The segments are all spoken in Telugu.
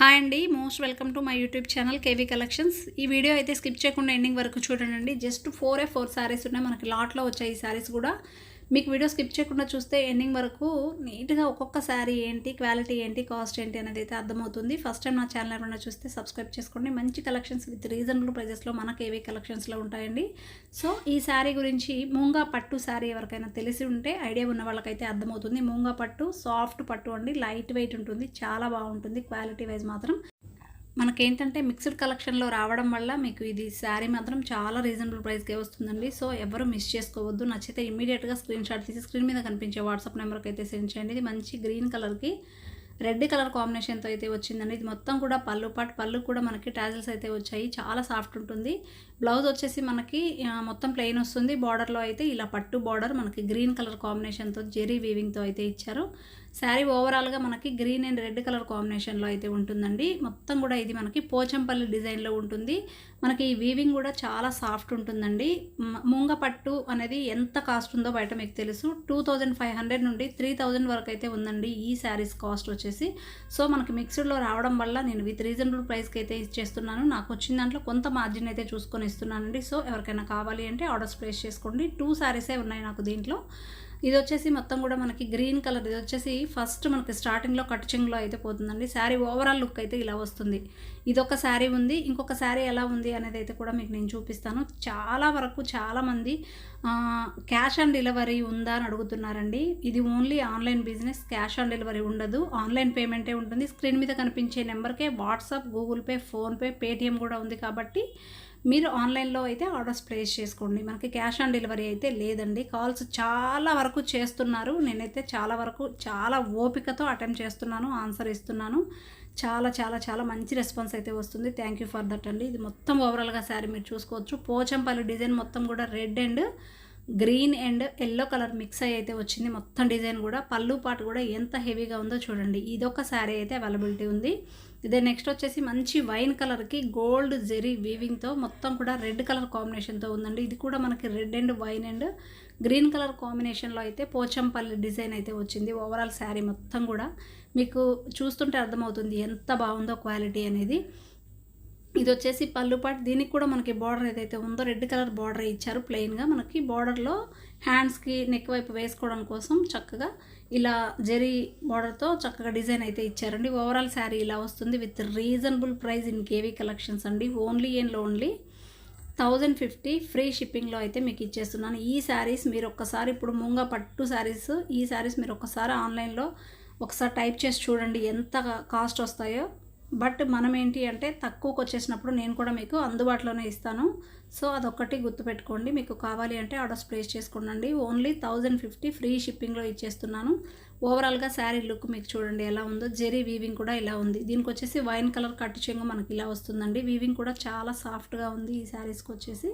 హాయ్ అండి most welcome to my YouTube channel KV collections. ఈ వీడియో అయితే స్కిప్ చేయకుండా ఎండింగ్ వరకు చూడండి. Just four a four saris ఉన్నాయి. మనకి లాట్లో వచ్చాయి ఈ శారీస్ కూడా. మీకు వీడియో స్కిప్ చేయకుండా చూస్తే ఎండింగ్ వరకు నీట్గా ఒక్కొక్క శారీ ఏంటి క్వాలిటీ ఏంటి కాస్ట్ ఏంటి అనేది అయితే అర్థమవుతుంది. ఫస్ట్ టైం నా ఛానల్ ఏమైనా చూస్తే సబ్స్క్రైబ్ చేసుకోండి. మంచి కలెక్షన్స్ విత్ రీజనబుల్ ప్రైజెస్లో మనకు ఏవే కలెక్షన్స్లో ఉంటాయండి. సో ఈ శారీ గురించి మూంగా పట్టు శారీ ఎవరికైనా తెలిసి ఉంటే ఐడియా ఉన్న వాళ్ళకైతే అర్థమవుతుంది. మూంగా పట్టు సాఫ్ట్ పట్టు అండి. లైట్ వెయిట్ ఉంటుంది. చాలా బాగుంటుంది. క్వాలిటీ వైజ్ మాత్రం మనకేంటంటే మిక్స్డ్ కలెక్షన్లో రావడం వల్ల మీకు ఇది శారీ మాత్రం చాలా రీజనబుల్ ప్రైస్కే వస్తుందండి. సో ఎవరు మిస్ చేసుకోవద్దు. నచ్చితే ఇమీడియట్గా స్క్రీన్ షాట్ తీసి స్క్రీన్ మీద కనిపించే వాట్సాప్ నెంబర్కి అయితే సెండ్ చేయండి. ఇది మంచి గ్రీన్ కలర్కి రెడ్ కలర్ కాంబినేషన్తో అయితే వచ్చిందండి. ఇది మొత్తం కూడా పళ్ళు పాటు పళ్ళు కూడా మనకి టాజిల్స్ అయితే వచ్చాయి. చాలా సాఫ్ట్ ఉంటుంది. బ్లౌజ్ వచ్చేసి మనకి మొత్తం ప్లెయిన్ వస్తుంది. బార్డర్లో అయితే ఇలా పట్టు బార్డర్ మనకి గ్రీన్ కలర్ కాంబినేషన్తో జెరీ వీవింగ్తో అయితే ఇచ్చారు. శారీ ఓవరాల్గా మనకి గ్రీన్ అండ్ రెడ్ కలర్ కాంబినేషన్లో అయితే ఉంటుందండి. మొత్తం కూడా ఇది మనకి పోచంపల్లి డిజైన్లో ఉంటుంది. మనకి ఈ వీవింగ్ కూడా చాలా సాఫ్ట్ ఉంటుందండి. మ- పట్టు అనేది ఎంత కాస్ట్ ఉందో బయట మీకు తెలుసు. టూ థౌజండ్ ఫైవ్ హండ్రెడ్ నుండి త్రీ థౌజండ్ వరకు అయితే ఉందండి ఈ శారీస్ కాస్ట్ వచ్చేసి. సో మనకి మిక్స్డ్లో రావడం వల్ల నేను విత్ రీజనబుల్ ప్రైస్కి అయితే ఇచ్చేస్తున్నాను. నాకు వచ్చిన దాంట్లో కొంత మార్జిన్ అయితే చూసుకొని ఇస్తున్నానండి. సో ఎవరికైనా కావాలి అంటే ఆర్డర్స్ ప్లేస్ చేసుకోండి. టూ శారీసే ఉన్నాయి నాకు దీంట్లో. ఇది వచ్చేసి మొత్తం కూడా మనకి గ్రీన్ కలర్ ఇది వచ్చేసి ఫస్ట్ మనకి స్టార్టింగ్లో కట్చింగ్లో అయితే పోతుందండి. శారీ ఓవరాల్ లుక్ అయితే ఇలా వస్తుంది. ఇది ఒక శారీ ఉంది ఇంకొక శారీ ఎలా ఉంది అనేది అయితే కూడా మీకు నేను చూపిస్తాను. చాలా వరకు చాలామంది క్యాష్ ఆన్ డెలివరీ ఉందా అని అడుగుతున్నారండి. ఇది only online business cash on delivery ఉండదు. ఆన్లైన్ పేమెంటే ఉంటుంది. స్క్రీన్ మీద కనిపించే నెంబర్కే WhatsApp Google Pay PhonePe Paytm కూడా ఉంది కాబట్టి మీరు ఆన్లైన్లో అయితే ఆర్డర్స్ ప్లేస్ చేసుకోండి. మనకి క్యాష్ ఆన్ డెలివరీ అయితే లేదండి. కాల్స్ చాలా వరకు చేస్తున్నారు. నేనైతే చాలా వరకు చాలా ఓపికతో అటెంప్ట్ చేస్తున్నాను ఆన్సర్ ఇస్తున్నాను. చాలా చాలా చాలా మంచి రెస్పాన్స్ అయితే వస్తుంది. థ్యాంక్ యూ ఫర్ దట్ అండి. ఇది మొత్తం ఓవరాల్గా శారీ మీరు చూసుకోవచ్చు. పోచంపల్లి డిజైన్ మొత్తం కూడా red and green and yellow colour mix అయ్యి అయితే వచ్చింది. మొత్తం డిజైన్ కూడా పళ్ళు పాటు కూడా ఎంత హెవీగా ఉందో చూడండి. ఇదొక శారీ అయితే అవైలబిలిటీ ఉంది. ఇదే నెక్స్ట్ వచ్చేసి మంచి వైన్ కలర్కి గోల్డ్ జెరీ వీవింగ్తో మొత్తం కూడా రెడ్ కలర్ కాంబినేషన్తో ఉందండి. ఇది కూడా మనకి red and wine and green colour కాంబినేషన్లో అయితే పోచంపల్లి డిజైన్ అయితే వచ్చింది. ఓవరాల్ శారీ మొత్తం కూడా మీకు చూస్తుంటే అర్థమవుతుంది ఎంత బాగుందో క్వాలిటీ అనేది. ఇది వచ్చేసి పళ్ళు పాటు దీనికి కూడా మనకి బార్డర్ ఏదైతే ఉందో రెడ్ కలర్ బార్డర్ ఇచ్చారు ప్లెయిన్గా మనకి బార్డర్లో హ్యాండ్స్కి నెక్ వైపు వేసుకోవడం కోసం చక్కగా ఇలా జెరీ బార్డర్తో చక్కగా డిజైన్ అయితే ఇచ్చారండి. ఓవరాల్ శారీ ఇలా వస్తుంది with reasonable price in KV collections అండి. Only and only thousand fifty free షిప్పింగ్లో అయితే మీకు ఇచ్చేస్తున్నాను. ఈ శారీస్ మీరు ఒక్కసారి ఇప్పుడు ముంగ పట్టు శారీస్ ఈ శారీస్ మీరు ఒక్కసారి ఆన్లైన్లో ఒకసారి టైప్ చేసి చూడండి ఎంత కాస్ట్ వస్తాయో. బట్ మనం ఏంటి అంటే తక్కువకి వచ్చేసినప్పుడు నేను కూడా మీకు అందుబాటులోనే ఇస్తాను. సో అదొక్కటి గుర్తుపెట్టుకోండి. మీకు కావాలి అంటే ఆర్డర్స్ ప్లేస్ చేసుకోండి ఓన్లీ థౌజండ్ ఫిఫ్టీ ఫ్రీ షిప్పింగ్లో ఇచ్చేస్తున్నాను. ఓవరాల్గా శారీ లుక్ మీకు చూడండి ఎలా ఉందో. జెరీ వీవింగ్ కూడా ఇలా ఉంది. దీనికి వచ్చేసి వైన్ కలర్ కట్టు చెంగు మనకి ఇలా వస్తుందండి. వీవింగ్ కూడా చాలా సాఫ్ట్గా ఉంది ఈ శారీస్కి వచ్చేసి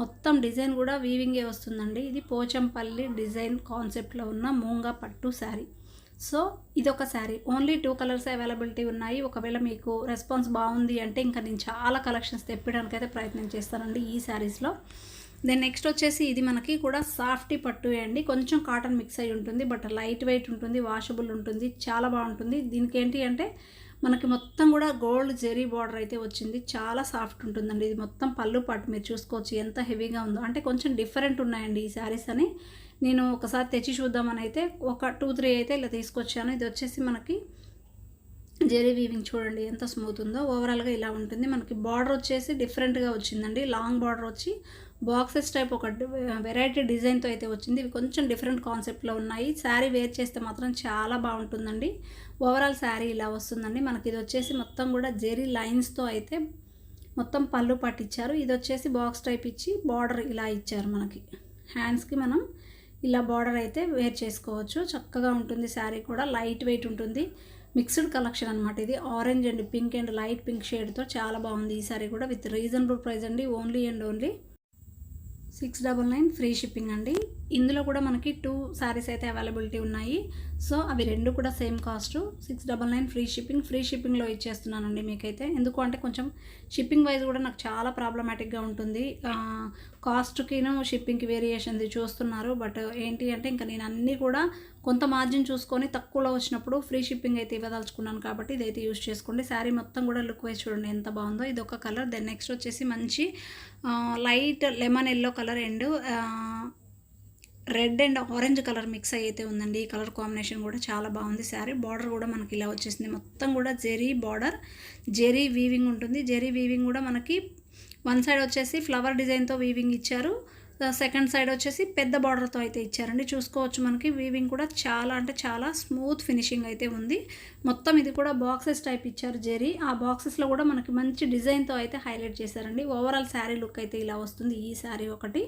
మొత్తం డిజైన్ కూడా వీవింగే వస్తుందండి. ఇది పోచంపల్లి డిజైన్ కాన్సెప్ట్లో ఉన్న మూంగా పట్టు శారీ. సో ఇదొక sari. Only two colours availability ఉన్నాయి. ఒకవేళ మీకు రెస్పాన్స్ బాగుంది అంటే ఇంకా నేను చాలా కలెక్షన్స్ తెప్పడానికి అయితే ప్రయత్నం చేస్తానండి ఈ శారీస్లో. దెన్ నెక్స్ట్ వచ్చేసి ఇది మనకి కూడా సాఫ్టీ పట్టు అండి. కొంచెం కాటన్ మిక్స్ అయి ఉంటుంది. బట్ లైట్ వెయిట్ ఉంటుంది వాషబుల్ ఉంటుంది చాలా బాగుంటుంది. దీనికి ఏంటి అంటే మనకి మొత్తం కూడా గోల్డ్ జెరీ బార్డర్ అయితే వచ్చింది. చాలా సాఫ్ట్ ఉంటుందండి. ఇది మొత్తం పళ్ళు పాటు మీరు చూసుకోవచ్చు ఎంత హెవీగా ఉందో. అంటే కొంచెం డిఫరెంట్ ఉన్నాయండి ఈ శారీస్ అని. నేను ఒకసారి తెచ్చి చూద్దామని అయితే ఒక టూ త్రీ అయితే ఇలా తీసుకొచ్చాను. ఇది వచ్చేసి మనకి జెరీ వీవింగ్ చూడండి ఎంత స్మూత్ ఉందో. ఓవరాల్గా ఇలా ఉంటుంది. మనకి బార్డర్ వచ్చేసి డిఫరెంట్గా వచ్చిందండి. లాంగ్ బార్డర్ వచ్చి బాక్సెస్ టైప్ ఒక వెరైటీ డిజైన్తో అయితే వచ్చింది. ఇవి కొంచెం డిఫరెంట్ కాన్సెప్ట్లో ఉన్నాయి. శారీ వేర్ చేస్తే మాత్రం చాలా బాగుంటుందండి. ఓవరాల్ శారీ ఇలా వస్తుందండి. మనకి ఇది వచ్చేసి మొత్తం కూడా జెరీ లైన్స్తో అయితే మొత్తం పళ్ళు పట్టించారు ఇది వచ్చేసి బాక్స్ టైప్ ఇచ్చి బార్డర్ ఇలా ఇచ్చారు మనకి. హ్యాండ్స్కి మనం ఇలా బార్డర్ అయితే వేర్ చేసుకోవచ్చు. చక్కగా ఉంటుంది శారీ కూడా. లైట్ వెయిట్ ఉంటుంది. మిక్స్డ్ కలెక్షన్ అనమాట ఇది. Orange and pink and light pink షేడ్తో చాలా బాగుంది ఈ శారీ కూడా. విత్ రీజనబుల్ ప్రైస్ అండి. Only and only six double nine free shipping అండి. ఇందులో కూడా మనకి టూ శారీస్ అయితే అవైలబిలిటీ ఉన్నాయి. సో అవి రెండు కూడా same cost six double nine free shipping free షిప్పింగ్లో ఇచ్చేస్తున్నానండి మీకైతే. ఎందుకు అంటే కొంచెం షిప్పింగ్ వైజ్ కూడా నాకు చాలా ప్రాబ్లమాటిక్గా ఉంటుంది. కాస్ట్కిను షిప్పింగ్కి వేరియేషన్ది చూస్తున్నారు. బట్ ఏంటి అంటే ఇంకా నేను అన్నీ కూడా కొంత మార్జిన్ చూసుకొని తక్కువలో వచ్చినప్పుడు ఫ్రీ షిప్పింగ్ అయితే ఇవ్వదలుచుకున్నాను కాబట్టి ఇదైతే యూస్ చేసుకోండి. శారీ మొత్తం కూడా లుక్ వైజ్ చూడండి ఎంత బాగుందో. ఇది ఒక కలర్ దెన్ నెక్స్ట్ వచ్చేసి మంచి light lemon yellow colour and red and orange colour mix అయితే ఉందండి. ఈ కలర్ కాంబినేషన్ కూడా చాలా బాగుంది. శారీ బార్డర్ కూడా మనకి ఇలా వచ్చేసింది. మొత్తం కూడా జెరీ బార్డర్ జెరీ వీవింగ్ ఉంటుంది. జెరీ వీవింగ్ కూడా మనకి వన్ సైడ్ వచ్చేసి ఫ్లవర్ డిజైన్తో వీవింగ్ ఇచ్చారు. సెకండ్ సైడ్ వచ్చేసి పెద్ద బార్డర్తో అయితే ఇచ్చారండి. చూసుకోవచ్చు మనకి వీవింగ్ కూడా చాలా అంటే చాలా స్మూత్ ఫినిషింగ్ అయితే ఉంది. మొత్తం ఇది కూడా బాక్సెస్ టైప్ ఇచ్చారు జెరీ. ఆ బాక్సెస్లో కూడా మనకి మంచి డిజైన్తో అయితే హైలైట్ చేశారండి. ఓవరాల్ శారీ లుక్ అయితే ఇలా వస్తుంది. ఈ శారీ ఒకటి.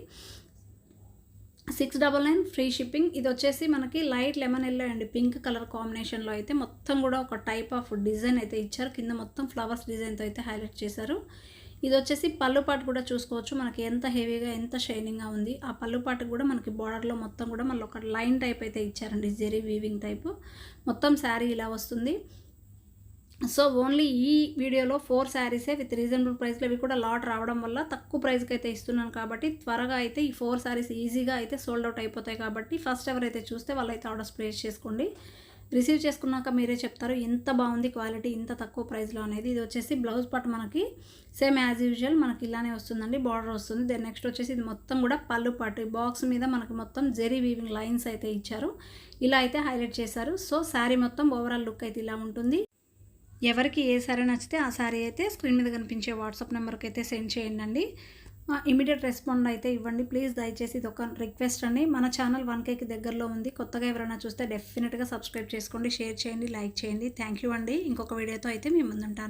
Six double nine free shipping. ఇది వచ్చేసి మనకి light lemon yellow and pink colour కాంబినేషన్లో అయితే మొత్తం కూడా ఒక టైప్ ఆఫ్ డిజైన్ అయితే ఇచ్చారు. కింద మొత్తం ఫ్లవర్స్ డిజైన్తో అయితే హైలైట్ చేశారు. ఇది వచ్చేసి పళ్ళు పాటు కూడా చూసుకోవచ్చు. మనకి ఎంత హెవీగా ఎంత షైనింగ్గా ఉంది. ఆ పళ్ళు పాటు కూడా మనకి బార్డర్లో మొత్తం కూడా మళ్ళీ ఒక లైన్ టైప్ అయితే ఇచ్చారండి. Zari weaving type. మొత్తం శారీ ఇలా వస్తుంది. సో ఓన్లీ ఈ వీడియోలో ఫోర్ శారీసే విత్ రీజనబుల్ ప్రైస్లో ఇవి కూడా లాట్ రావడం వల్ల తక్కువ ప్రైస్కి అయితే ఇస్తున్నాను కాబట్టి త్వరగా అయితే ఈ ఫోర్ శారీస్ ఈజీగా అయితే సోల్డ్ అవుట్ అయిపోతాయి కాబట్టి ఫస్ట్ ఎవరైతే చూస్తే వాళ్ళైతే ఆర్డర్స్ ప్లేస్ చేసుకోండి. రిసీవ్ చేసుకున్నాక మీరే చెప్తారు ఎంత బాగుంది క్వాలిటీ ఇంత తక్కువ ప్రైస్లో అనేది. ఇది వచ్చేసి బ్లౌజ్ పార్ట్ మనకి సేమ్ యాజ్ యూజువల్ మనకి ఇలానే వస్తుందండి బార్డర్ వస్తుంది. దెన్ నెక్స్ట్ వచ్చేసి ఇది మొత్తం కూడా పళ్ళు పాటు బాక్స్ మీద మనకి మొత్తం జెరీ వీవింగ్ లైన్స్ అయితే ఇచ్చారు. ఇలా అయితే హైలైట్ చేశారు. సో శారీ మొత్తం ఓవరాల్ లుక్ అయితే ఇలా ఉంటుంది. ఎవరికి ఏ సారీ నచ్చితే ఆ సారీ అయితే స్క్రీన్ మీద కనిపించే వాట్సాప్ నెంబర్కి అయితే సెండ్ చేయండి అండి ఇమీడియట్ రెస్పాండ్ అయితే ఇవ్వండి. ప్లీజ్ దయచేసి ఇది ఒక రిక్వెస్ట్ అండి. మన ఛానల్ వన్ కేకి దగ్గరలో ఉంది. కొత్తగా ఎవరైనా చూస్తే డెఫినెట్గా సబ్స్క్రైబ్ చేసుకోండి షేర్ చేయండి లైక్ చేయండి. థ్యాంక్ యూ అండి. ఇంకొక వీడియోతో అయితే మేము ముందుంటాను.